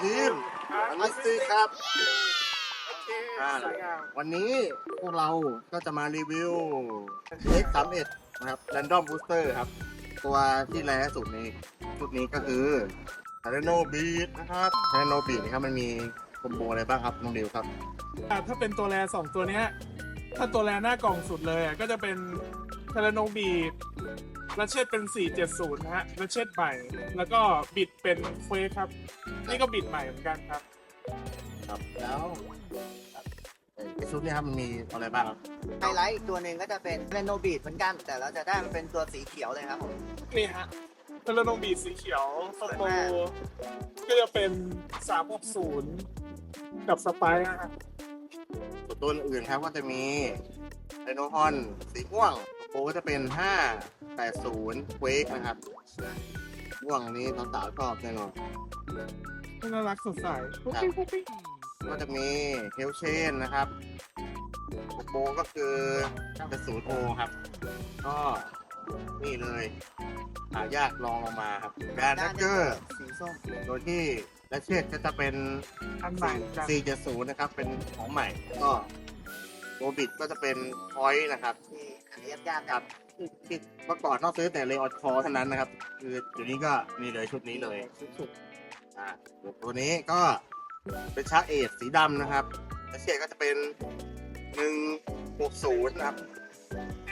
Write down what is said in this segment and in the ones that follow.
ทีมอลิสซี่ครับโอเคอ่าสวยงามวันนี้พวกเราก็จะมารีวิว X31 นะครับ Random Booster ครับ ตัวที่แรงที่สุดในชุดนี้ก็คือ t y r a n o Beat นะครับ t y r a n o Beat นี่ครับมันมีคอมโบอะไรบ้างครับน้องดิวครับ อะถ้าเป็นตัวแรสองตัวเนี้ยถ้าตัวแรหน้ากล่องสุดเลยอะก็จะเป็นเทเลโนบีดและเชดเป็น 470 นะฮะและเชดใหม่ แล้วก็บิดเป็นเฟสครับ นี่ก็บิดใหม่เหมือนกันครับ ครับแล้วเอ่อไอ้ชุดนี้ครับมันมีอะไรบ้างครับไฮไลท์อีกตัวหนึ่งก็จะเป็นเรโนบีดเหมือนกัน แต่เราจะได้มันเป็นตัวสีเขียวเลยครับผม นี่ฮะเทเลโนบีดสีเขียวสโตก็จะเป็น 360 กับสไปร์นะฮะส่วนตัวอื่นครับก็จะมีไดโนฮอนสีม่วงโปรก็จะเป็น 580 Quake นะครับม่วงนี้สาวๆชอบแน่นอนน่ารักสดใสครับก็จะมีเฮลเชนนะครับโปรก็คือเป็นศูนย์โอครับ ก็นี่เลยหายากลองลงมาครับแบรนด์แท็กเกอร์สีส้มโดยที่และเชดก็จะเป็นอันใหม่กัน470นะครับ เป็นของใหม่ก็โรบิดก็จะเป็นพอยต์นะครับที่อันนี้ยากๆครับ ที่ที่เมื่อก่อนต้องซื้อแต่เลออดคอเท่านั้นนะครับ คือเดี๋ยวนี้ก็มีเลยชุดนี้เลยอ่าตัวนี้ก็เป็นชาเอทสีดำนะครับและเชดก็จะเป็น160นย์นะครับ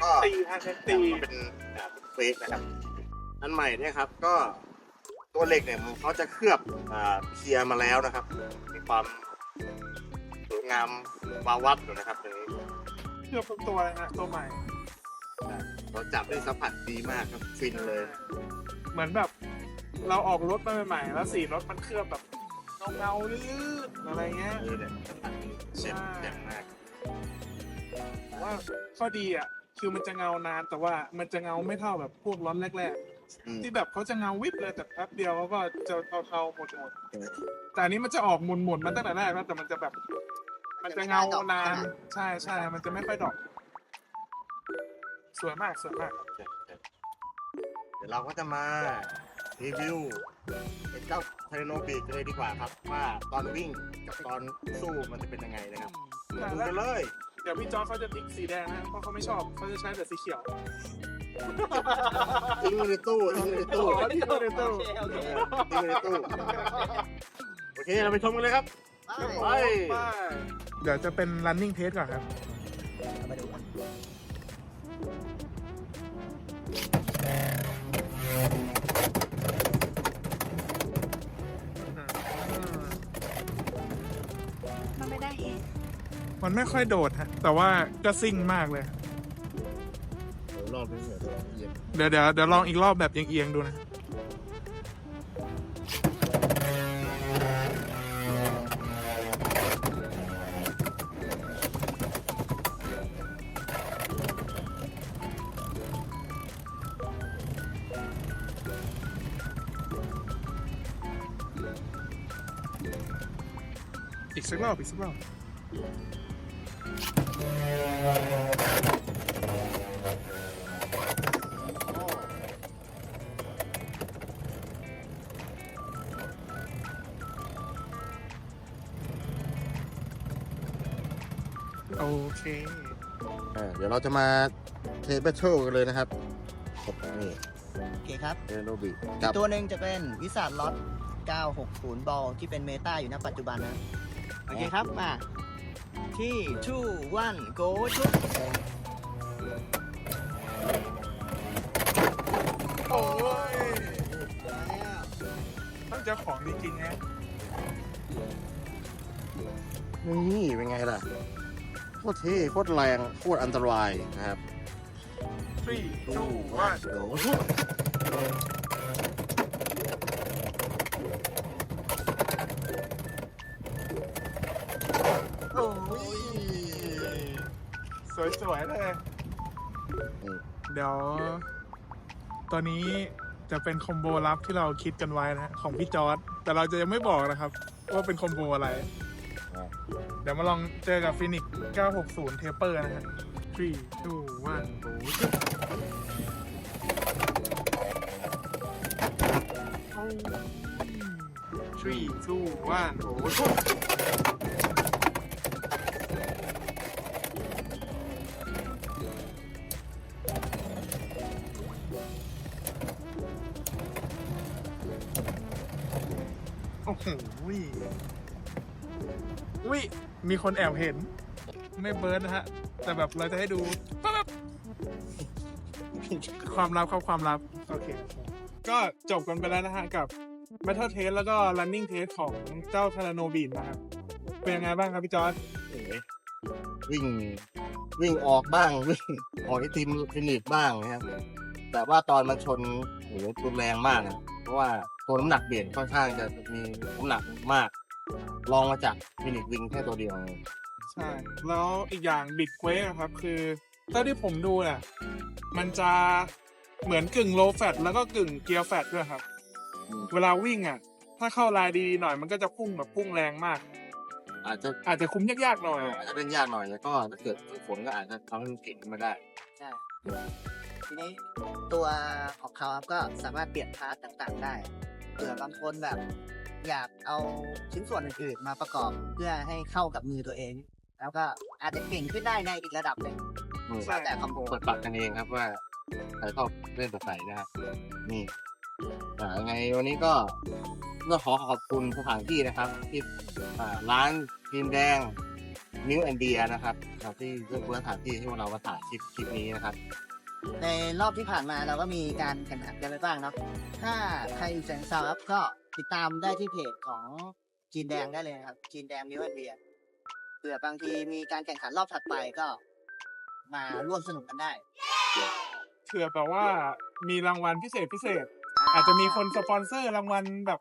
ก็ตีฮะเน้นตีเป็นเฟกนะครับ อันใหม่เนี่ยครับก็ตัวเหล็กเนี่ยเขาจะเคลือบเคลียร์มาแล้วนะครับ มีความสวยงามวาวับอยู่นะครับตรงนี้เกือบทุกตัวเลยฮะตัวใหม่ เราจับได้สัมผัสดีมากครับฟินเลยเหมือนแบบ เราออกรถมาใหม่ๆแล้วสีรถมันเคลือบแบบเงาๆลื่นๆอะไรเงี้ยเออเนี่ยสัมผัสดีเช็ดแจ่มมากแต่ว่าข้อดีอะคือมันจะเงานานแต่ว่ามันจะเงาไม่เท่าแบบพวกร้อนแรกอืม ๆ ที่แบบเขาจะเงาวิบเลยแต่แป๊บเดียวเขาก็จะเทาๆหมดๆแต่อันนี้มันจะออกหมุนๆมาตั้งแต่แรกแล้วแต่มันจะแบบ มันจะเงานานใช่ใช่มันจะไม่ค่อยดอก สวยมากสวยมาก เดี๋ยวเราก็จะมารีวิวไอ้เจ้าเทรโนบีกเลยดีกว่าครับ ว่าตอนวิ่งกับตอนสู้มันจะเป็นยังไงนะครับดูกันเลย เดี๋ยวพี่จอร์จเขาจะติ๊กสีแดงนะเพราะเขาไม่ชอบเขาจะใช้แต่สีเขียวทิ้งไว้ในตู้ทิ้งไว้ในตู้อ๋อที่เขาในตู้โอเคโอเคทิ้งไว้ในตู้โอเคเราไปชมกันเลยครับไป ไปเดี๋ยวจะเป็น running test ก่อนครับไปดูกัน มันไม่ได้เองมันไม่ค่อยโดดฮะ แต่ว่าก็ซิ่งมากเลย เดี๋ยวรอบนี้เดี๋ยวเราเหยียบเดี๋ยวเดี๋ยวเดี๋ยวลองอีกรอบแบบเอียงๆดูนะ อีกสักรอบอีกสักรอบโอเคอ่าเดี๋ยวเราจะมาเทสแบทเทิลกันเลยนะครับกับนี่โอเคครับเทโนบีอีกับกตัวหนึ่งจะเป็นวิสาดล็อต960 บอลที่เป็นเมตาอยู่ณปัจจุบันนะโอเคครับมาที่ two one go ชุดโอ้ยต้องเจ้าของจริงๆฮะนี่เป็นไงล่ะโคตรเท่โคตรแรงโคตรอันตรายนะครับ three two one โอ้โห สวยๆเลยนี่เดี๋ยว ตอนนี้จะเป็นคอมโบลับที่เราคิดกันไว้นะฮะของพี่จอร์ดแต่เราจะยังไม่บอกนะครับ ว่าเป็นคอมโบอะไรอะเดี๋ยวมาลองเจอกับฟินิก960 เทเปอร์นะฮะ three two one go โอ้ยช three two one โอ้โหโอ้โหวิวิมีคนแอบเห็น ไม่เบิร์ดนะฮะ แต่แบบเราจะให้ดูปั๊บความลับครับความลับ โอเค ก็จบกันไปแล้วนะฮะ กับ Battle Test แล้วก็ Running Test ของเจ้าทาราโนบีนนะครับ เป็นยังไงบ้างครับพี่จอร์ดโอ้ยวิ่งวิ่งออกบ้างวิ่งออกไอติมฟินิชบ้างนะครับ แต่ว่าตอนมันชนโอ้โหรุนแรงมากนะเพราะว่า ตัวน้ำหนักเบี่ยนค่อนข้างจะมีน้ำหนักมากลองมาจากฟินิชวิงแค่ตัวเดียว ใช่ แล้วอีกอย่างบิดเควสครับคือเท่าที่ผมดูเนี่ยมันจะเหมือนกึ่งโลแฟตแล้วก็กึ่งเกียร์แฟตด้วยครับอืมเวลาวิ่งอะ ถ้าเข้าลายดีๆหน่อยมันก็จะพุ่งแบบพุ่งแรงมาก อาจจะอาจจะคุ้มยากๆหน่อยอาจจะเล่นยากหน่อยแล้วก็ถ้าเกิดฝึกฝนก็อาจจะทำให้มันเก่งขึ้นมาได้ใช่ทีนี้ตัวของเขาครับก็สามารถเปลี่ยนพาร์ทต่างๆ ได้ เผื่อบางคนแบบ อยากเอาชิ้นส่วนอื่นๆมาประกอบเพื่อให้เข้ากับมือตัวเอง แล้วก็อาจจะเก่งขึ้นได้ในอีกระดับหนึ่งอืมแล้วแต่คอมโบ เปิดปากกันเองครับว่าใครชอบเล่นแบบไหนนะครับนี่อ่ายังไงวันนี้ก็ก็ขอขอบคุณสถานที่นะครับ ที่อ่าร้านทีมแดงนิวแอนเดียนะครับครับที่เลือกสถานที่ให้พวกเรามาถ่ายคลิปคลิปนี้นะครับ ในรอบที่ผ่านมาเราก็มีการแข่งขันกันไปบ้างเนาะถ้าใครอยู่แสงซาวครับก็ติดตามได้ที่เพจของจีนแดงได้เลยนะครับจีนแดงนิวเบียเผื่อบางทีมีการแข่งขันรอบถัดไปก็ มาร่วมสนุกกันได้เผื่อแบบว่ามีรางวัลพิเศษพิเศษ อาจจะมีคนสปอนเซอร์รางวัลแบบ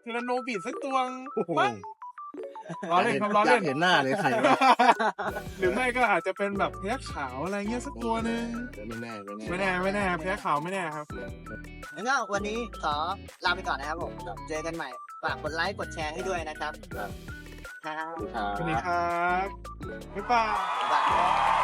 เทเลโนบีดสักตัวงโอ้โหมั้ง ล้อเล่นครับล้อเล่น ยากเห็นหน้าเลยใครวะหรือไม่ก็อาจจะเป็นแบบแพ้ขาวอะไรเงี้ยสักตัวหนึ่งเดี๋ยวไม่แน่ไม่ไม่แน่แน่ไม่แน่แพ้ขาวไม่แน่ครับ งั้นก็วันนี้ขอลาไปก่อนนะครับผมเจอกันใหม่ฝากกดไลค์กดแชร์ให้ด้วยนะครับครับ สวัสดีครับ บ๊ายบายบ๊ายบาย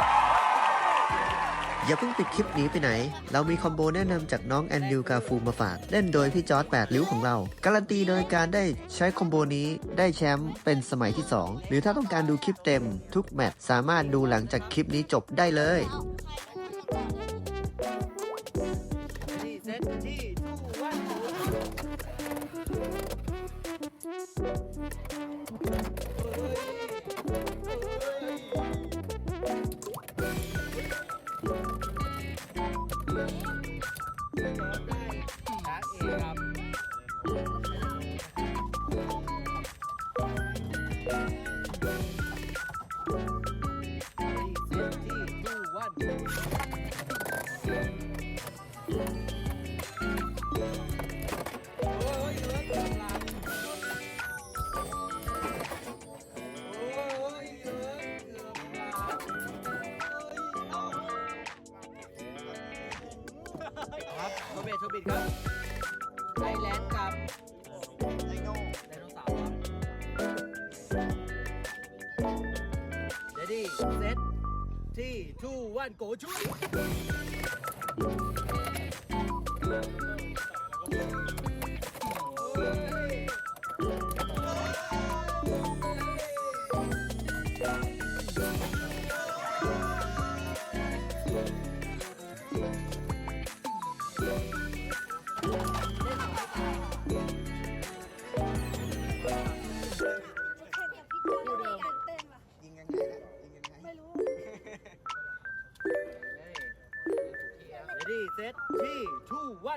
อย่าเพิ่งปิดคลิปหนีไปไหน เรามีคอมโบแนะนำจากน้องแอนดิวกาฟูมาฝาก เล่นโดยพี่จอร์ด8ริ้วของเรา การันตีโดยการได้ใช้คอมโบนี้ได้แชมป์เป็นสมัยที่ 2 หรือถ้าต้องการดูคลิปเต็มทุกแมตช์สามารถดูหลังจากคลิปนี้จบได้เลยครับ โทเบตโทบิตครับไทยแลนด์กับไดโนไดโนเสาร์ครับเดดี้เซตที่ทูวันโกชุย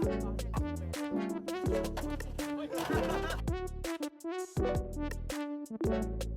Thank you.